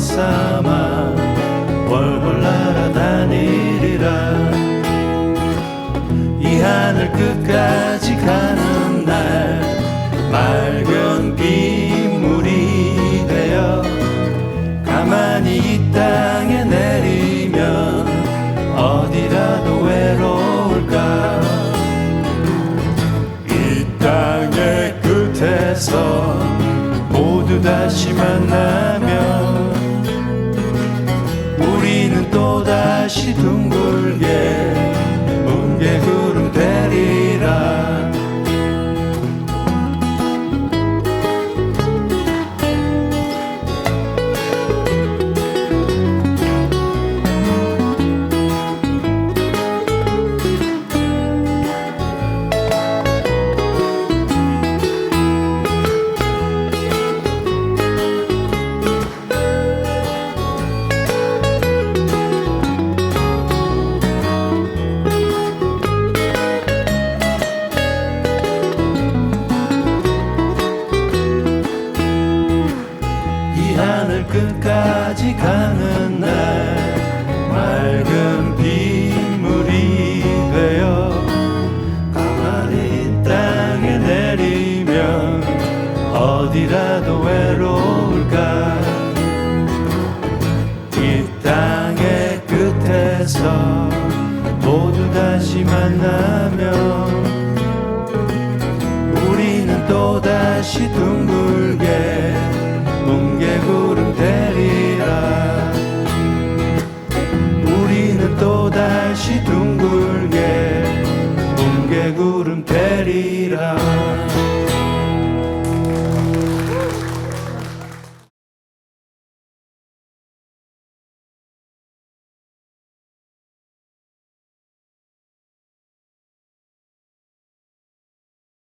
삼아 월골 날아다니리라. 이 하늘 끝까지 가는 날 맑은 빗물이 되어 가만히 이 땅에 내리면 어디라도 외로울까? 이 땅의 끝에서 모두 다시 만나면 또다 끝까지 가는 날 맑은 빗물이 되어 가만히 땅에 내리면 어디라도 외로울까? 이 땅의 끝에서 모두 다시 만나면 우리는 또다시 둥근